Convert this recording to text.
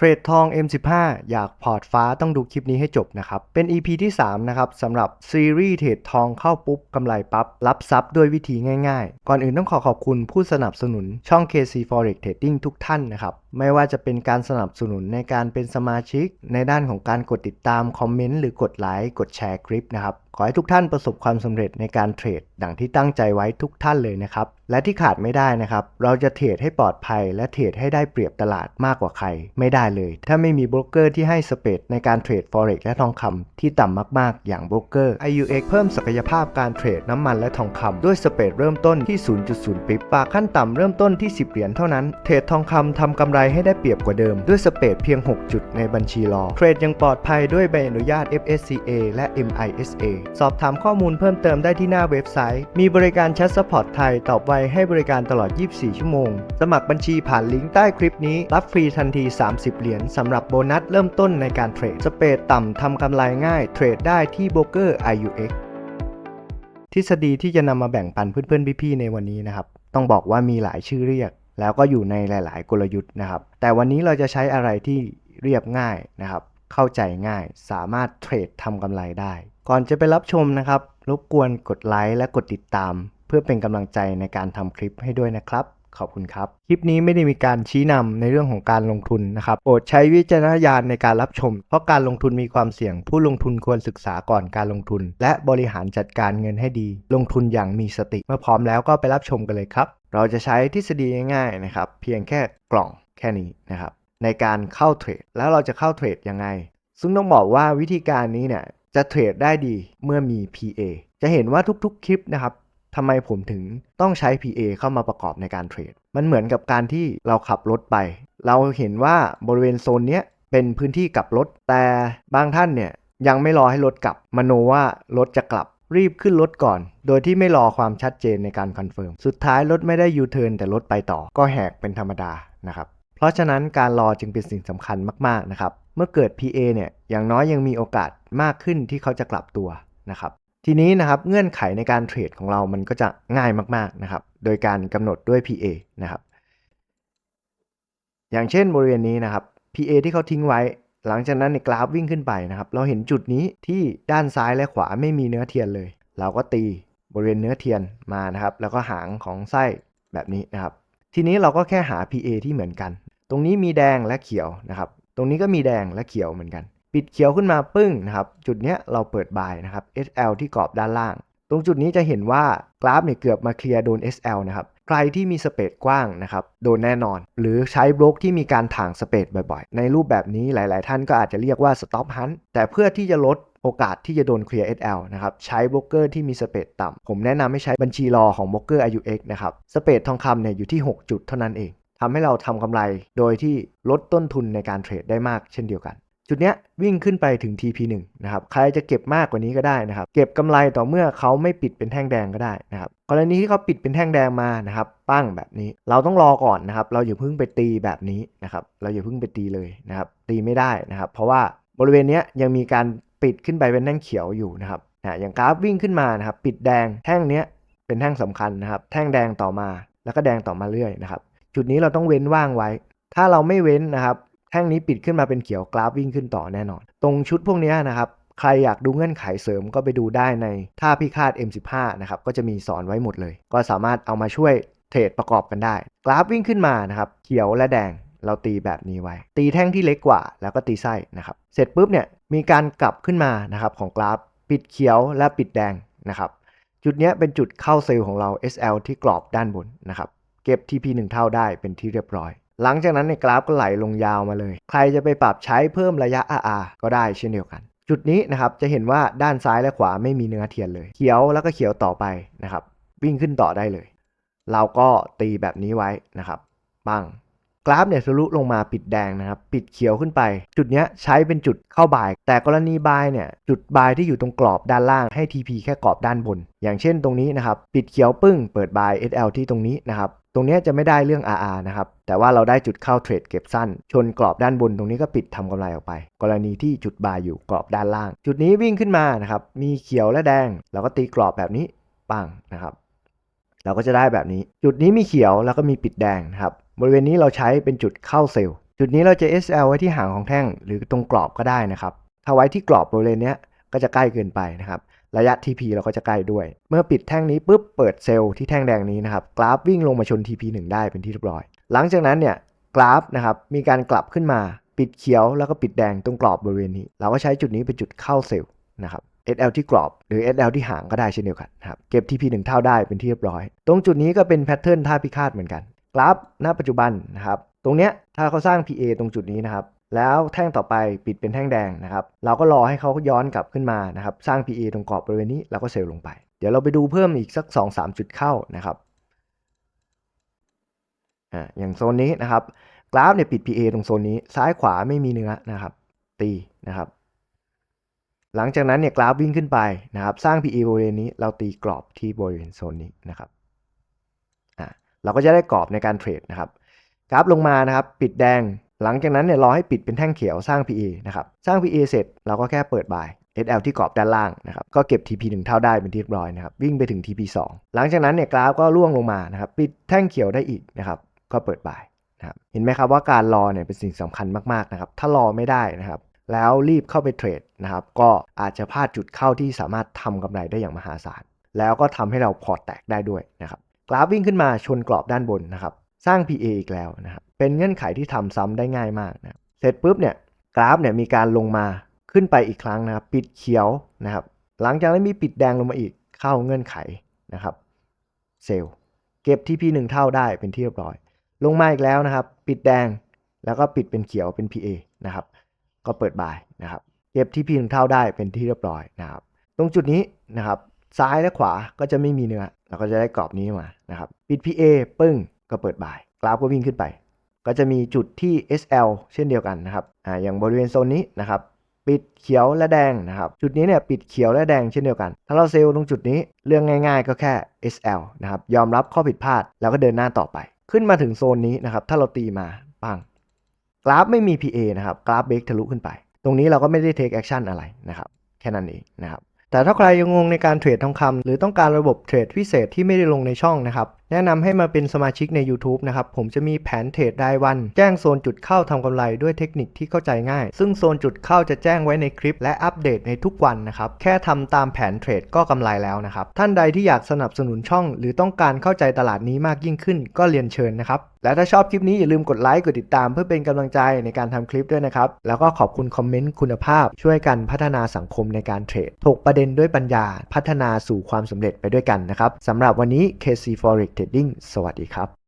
เทรดทอง M15 อยากพอร์ตฟ้าต้องดูคลิปนี้ให้จบนะครับ เป็น EP ที่ 3 นะครับสำหรับซีรีส์เทรดทองเข้าปุ๊บกำไรปั๊บรับทรัพย์ด้วยวิธีง่ายๆ ก่อนอื่นต้องขอขอบคุณผู้สนับสนุนช่อง KC Forex Trading ทุกท่านนะครับ ไม่ว่าจะเป็นการสนับสนุนในการเป็นสมาชิก ในด้านของการกดติดตามคอมเมนต์หรือกดไลค์กดแชร์คลิปนะครับขอให้ทุกท่านประสบความสำเร็จในการเทรดดังที่ตั้งใจไว้ทุกท่านเลยนะครับ และที่ขาดไม่ได้นะครับ เราจะเทรดให้ปลอดภัย และเทรดให้ได้เปรียบตลาดมากกว่าใคร ไม่ได้เลย ถ้าไม่มีโบรกเกอร์ที่ให้สเปดในการเทรด Forex และทองคำที่ต่ำมากๆ อย่างโบรกเกอร์ IUX เพิ่มศักยภาพการเทรดน้ำมันและทองคำด้วยสเปดเริ่มต้นที่ 0.0 ปิบฝากขั้นต่ำเริ่มต้นที่ 10 เหรียญเท่านั้น เทรดทองคำทำกำไรให้ได้เปรียบกว่าเดิม ด้วยสเปดเพียง 6 จุดในบัญชีรอเทรดยังปลอดภัยด้วยใบอนุญาต FSCA และ MISA สอบถามข้อมูลเพิ่มเติมได้ที่หน้าเว็บไซต์ มีบริการแชทสปอร์ตไทยตอบไวให้บริการตลอด 24 ชั่วโมง สมัครบัญชีผ่านลิงก์ใต้คลิปนี้ รับฟรีทันที 30 เหรียญสำหรับโบนัสเริ่มต้นในการเทรด สเปดต่ำทำกำไรง่าย เทรดได้ที่โบรกเกอร์ IUX ทฤษฎีที่จะนำมาแบ่งปันเพื่อนๆพี่ๆในวันนี้นะครับ ต้องบอกว่ามีหลายชื่อเรียก แล้วก็อยู่ในหลาย ๆ กลยุทธ์นะครับ แต่วันนี้เราจะใช้อะไรที่เรียบง่ายนะครับ เข้าใจง่าย สามารถเทรดทำกำไรได้ ก่อนจะไปรับชมนะครับ รบกวนกดไลค์และกดติดตาม เพื่อเป็นกำลังใจในการทำคลิปให้ด้วยนะครับ ขอบคุณครับ คลิปนี้ไม่ได้มีการชี้นำในเรื่องของการลงทุนนะครับ โปรดใช้วิจารณญาณในการรับชม เพราะการลงทุนมีความเสี่ยง ผู้ลงทุนควรศึกษาก่อนการลงทุน และบริหารจัดการเงินให้ดี ลงทุนอย่างมีสติ เมื่อพร้อมแล้วก็ไปรับชมกันเลยครับ เราจะใช้ทฤษฎีง่ายๆนะครับ เพียงแค่กล่องแค่นี้นะครับ ในการเข้าเทรด แล้วเราจะเข้าเทรดยังไง ซึ่งต้องบอกว่าวิธีการนี้เนี่ยจะเทรดได้ดีเมื่อมี PA จะเห็นว่าทุกๆ คลิปนะครับทำไมผมถึงต้องใช้ PA เข้ามาประกอบในการเทรด มันเหมือนกับการที่เราขับรถไป เราเห็นว่าบริเวณโซนเนี้ยเป็นพื้นที่กลับรถ แต่บางท่านเนี่ยยังไม่รอให้รถกลับ มโนว่ารถจะกลับ รีบขึ้นรถก่อน โดยที่ไม่รอความชัดเจนในการคอนเฟิร์ม สุดท้ายรถไม่ได้ยูเทิร์นแต่รถไปต่อ ก็แหกเป็นธรรมดานะครับ เพราะฉะนั้นการรอจึงเป็นสิ่งสำคัญมากๆนะครับเมื่อเกิด PA เนี่ยอย่างน้อยยังมีโอกาสมากขึ้นที่เขาจะกลับตัวนะครับทีนี้นะครับเงื่อนไขในการเทรดของเรามันก็จะง่ายมากๆนะครับโดยการกำหนดด้วย PA นะครับอย่างเช่นบริเวณนี้นะครับ PA ที่เขาทิ้งไว้ หลังจากนั้นในกราฟวิ่งขึ้นไปนะครับ เราเห็นจุดนี้ที่ด้านซ้ายและขวาไม่มีเนื้อเทียนเลย เราก็ตีบริเวณเนื้อเทียนมานะครับ แล้วก็หางของไส้แบบนี้นะครับ ทีนี้เราก็แค่หา PA ที่เหมือนกัน ตรงนี้มีแดงและเขียวนะครับ ตรงนี้ก็มีแดงและเขียวเหมือนกัน ปิดเขียวขึ้นมาปึ้งนะครับ จุดเนี้ยเราเปิดบายนะครับ SL ที่กรอบด้านล่าง ตรงจุดนี้จะเห็นว่ากราฟเนี่ยเกือบมาเคลียร์โดน SL นะครับ ใครที่มีสเปดกว้างนะครับ โดนแน่นอน หรือใช้บล็อกที่มีการถ่างสเปดบ่อยๆ ในรูปแบบนี้หลายๆ ท่านก็อาจจะเรียกว่า stop hunt แต่เพื่อที่จะลดโอกาสที่จะโดนเคลียร์ SL นะครับ ใช้บล็อกเกอร์ที่มีสเปดต่ำ ผมแนะนำให้ใช้บัญชีรอของบล็อกเกอร์ IUX นะครับ สเปดทองคำเนี่ยอยู่ที่ 6 จุดเท่านั้นเอง ทำให้เราทำกำไรโดยที่ลดต้นทุนในการเทรดได้มากเช่นเดียวกัน จุดเนี้ยวิ่งขึ้นไปถึง TP1 นะครับใครจะเก็บมากกว่านี้ก็ได้นะครับ เก็บกำไรต่อเมื่อเขาไม่ปิดเป็นแท่งแดงก็ได้นะครับกรณีที่เขาปิดเป็นแท่งแดงมานะครับปั้งแบบนี้เราต้องรอก่อนนะครับ เราอย่าเพิ่งไปตีแบบนี้นะครับ เราอย่าเพิ่งไปตีเลยนะครับ ตีไม่ได้นะครับ เพราะว่าบริเวณเนี้ยยังมีการปิดขึ้นไปเป็นแท่งเขียวอยู่นะครับนะอย่างกราฟวิ่งขึ้นมานะครับ ปิดแดงแท่งเนี้ยเป็นแท่งสำคัญนะครับ แท่งแดงต่อมาแล้วก็แดงต่อมาเรื่อยนะครับ จุดนี้เราต้องเว้นว่างไว้ ถ้าเราไม่เว้นนะครับ แท่งนี้ปิดขึ้นมาเป็นเขียวกราฟวิ่งขึ้นต่อแน่นอน ตรงชุดพวกนี้นะครับ ใครอยากดูเงื่อนไขเสริมก็ไปดูได้ในท่าพิฆาต M15 นะครับ ก็จะมีสอนไว้หมดเลย ก็สามารถเอามาช่วยเทรดประกอบกันได้ กราฟวิ่งขึ้นมานะครับ เขียวและแดง เราตีแบบนี้ไว้ ตีแท่งที่เล็กกว่า แล้วก็ตีไส้นะครับ เสร็จปุ๊บเนี่ย มีการกลับขึ้นมานะครับของกราฟ ปิดเขียวและปิดแดงนะครับ จุดนี้เป็นจุดเข้าเซลล์ของเรา SL ที่กรอบด้านบนนะครับ เก็บ TP 1 เท่าได้เป็นที่เรียบร้อย หลังจากนั้นในกราฟก็ไหลลงยาวมาเลย ใครจะไปปรับใช้เพิ่มระยะ RR ก็ได้เช่นเดียวกัน จุดนี้นะครับจะเห็นว่าด้านซ้ายและขวาไม่มีเนื้อเทียนเลย เขียวแล้วก็เขียวต่อไปนะครับ วิ่งขึ้นต่อได้เลย เราก็ตีแบบนี้ไว้นะครับปังกราฟเนี่ยทะลุลงมาปิดแดงนะครับ ปิดเขียวขึ้นไป จุดเนี้ยใช้เป็นจุดเข้าบาย แต่กรณีบายเนี่ย จุดบายที่อยู่ตรงกรอบด้านล่างให้ TP แค่กรอบด้านบน อย่างเช่นตรงนี้นะครับ ปิดเขียวปึ้ง เปิดบาย SL ที่ตรงนี้นะครับ ตรงนี้จะไม่ได้เรื่อง RR นะครับ แต่ว่าเราได้จุดเข้าเทรดเก็บสั้น ชนกรอบด้านบนตรงนี้ก็ปิดทำกำไรออกไป กรณีที่จุดบายอยู่กรอบด้านล่าง จุดนี้วิ่งขึ้นมานะครับ มีเขียวและแดง เราก็ตีกรอบแบบนี้ปังนะครับ เราก็จะได้แบบนี้ จุดนี้มีเขียวแล้วก็มีปิดแดงนะครับ บริเวณนี้เราใช้เป็นจุดเข้าเซลล์ จุดนี้เราจะ SL ไว้ที่หางของแท่ง หรือตรงกรอบก็ได้นะครับ ถ้าไว้ที่กรอบบริเวณนี้ก็จะใกล้เกินไปนะครับ ระยะ TP เราก็จะใกล้ด้วย เมื่อปิดแท่งนี้ปุ๊บเปิดเซลล์ที่แท่งแดงนี้นะครับกราฟวิ่งลงมาชน TP1 ได้เป็นที่เรียบร้อย หลังจากนั้นเนี่ยกราฟนะครับมีการกลับขึ้นมาปิดเขียวแล้วก็ปิดแดงตรงกรอบบริเวณนี้ เราก็ใช้จุดนี้เป็นจุดเข้าเซลล์นะครับ SL ที่กรอบหรือ SL ที่หางก็ได้เช่นเดียวกันครับเก็บ TP 1เท่าได้เป็นที่เรียบร้อย ตรงจุดนี้ก็เป็นแพทเทิร์นท่าพิฆาตเหมือนกัน กราฟ ณปัจจุบันนะครับตรงเนี้ยถ้าเขาสร้าง PA ตรงจุดนี้นะครับ แล้วแท่งต่อไปปิดเป็นแท่งแดงนะครับ เราก็รอให้เขาย้อนกลับขึ้นมานะครับ สร้าง PA ตรงกรอบบริเวณนี้แล้วก็เซลล์ลงไป เดี๋ยวเราไปดูเพิ่มอีกสัก 2-3 จุดเข้านะครับอ่าอย่างโซนนี้นะครับ กราฟเนี่ยปิด PA ตรงโซนนี้ ซ้ายขวาไม่มีเนื้อนะครับ ตีนะครับ หลังจากนั้นเนี่ยกราฟวิ่งขึ้นไปนะครับ สร้าง PA บริเวณนี้เราตีกรอบที่บริเวณโซนนี้นะครับอ่าเราก็จะได้กรอบในการเทรดนะครับ กราฟลงมานะครับ ปิดแดง หลังจากนั้นเนี่ยรอให้ปิดเป็นแท่งเขียวสร้าง PA นะครับ สร้าง PA เสร็จเราก็แค่เปิดบาย SL ที่กรอบด้านล่างนะครับ ก็เก็บ TP 1 เท่าได้เป็นที่เรียบร้อยนะครับ วิ่งไปถึง TP 2 หลังจากนั้นเนี่ยกราฟก็ร่วงลงมานะครับ ปิดแท่งเขียวได้อีกนะครับ ก็เปิดบายนะครับ เห็นไหมครับว่าการรอเนี่ยเป็นสิ่งสำคัญมากๆนะครับ ถ้ารอไม่ได้นะครับ แล้วรีบเข้าไปเทรดนะครับ ก็อาจจะพลาดจุดเข้าที่สามารถทำกำไรได้อย่างมหาศาล แล้วก็ทำให้เราพอร์ตแตกได้ด้วยนะครับ กราฟวิ่งขึ้นมาชนกรอบด้านบนนะครับ สร้าง PA อีกแล้วนะครับ เป็นเงื่อนไขที่ทำซ้ำได้ง่ายมากนะเสร็จปุ๊บเนี่ยกราฟเนี่ยมีการลงมาขึ้นไปอีกครั้งนะครับ ปิดเขียวนะครับ หลังจากนั้นมีปิดแดงลงมาอีกเข้าเงื่อนไขนะครับ เซลล์เก็บ TP 1 เท่าได้เป็นที่เรียบร้อย ลงมาอีกแล้วนะครับ ปิดแดงแล้วก็ปิดเป็นเขียวเป็น PA นะครับ ก็เปิดบายนะครับ เก็บ TP 1 เท่าได้เป็นที่เรียบร้อยนะครับ ตรงจุดนี้นะครับ ซ้ายและขวาก็จะไม่มีเนื้อเราก็จะได้กรอบนี้มานะครับ ปิด PA ปึ้งก็เปิดบาย กราฟก็วิ่งขึ้นไป ก็จะมีจุดที่ SL เช่นเดียวกันนะครับอ่าอย่างบริเวณโซนนี้นะครับปิดเขียวและแดงนะครับจุดนี้เนี่ยปิดเขียวและแดงเช่นเดียวกัน ถ้าเราเซลล์ตรงจุดนี้เรื่องง่ายๆ ก็แค่ SL นะครับยอมรับข้อผิดพลาดแล้วก็เดินหน้าต่อไป ขึ้นมาถึงโซนนี้นะครับถ้าเราตีมาปังกราฟไม่มี PA นะครับกราฟเบรกทะลุขึ้นไป ตรงนี้เราก็ไม่ได้ take action อะไรนะครับแค่นั้นเองนะครับแต่ถ้าใครยังงงในการเทรดทองคำหรือต้องการระบบเทรดพิเศษที่ไม่ได้ลงในช่องนะครับ แนะนำให้มาเป็นสมาชิกใน YouTube นะครับ ผมจะมีแผนเทรดรายวัน แจ้งโซนจุดเข้าทำกำไรด้วยเทคนิคที่เข้าใจง่าย ซึ่งโซนจุดเข้าจะแจ้งไว้ในคลิปและอัปเดตในทุกวันนะครับ แค่ทำตามแผนเทรดก็กำไรแล้วนะครับ ท่านใดที่อยากสนับสนุนช่อง หรือต้องการเข้าใจตลาดนี้มากยิ่งขึ้น ก็เรียนเชิญนะครับ และถ้าชอบคลิปนี้อย่าลืมกดไลค์กดติดตามเพื่อเป็นกำลังใจในการทำคลิปด้วยนะครับ แล้วก็ขอบคุณคอมเมนต์คุณภาพ ช่วยกันพัฒนาสังคมในการเทรดถกประเด็นด้วยปัญญา พัฒนาสู่ความสำเร็จไปด้วยกันนะครับสำหรับวันนี้ KC Forex Trading สวัสดีครับ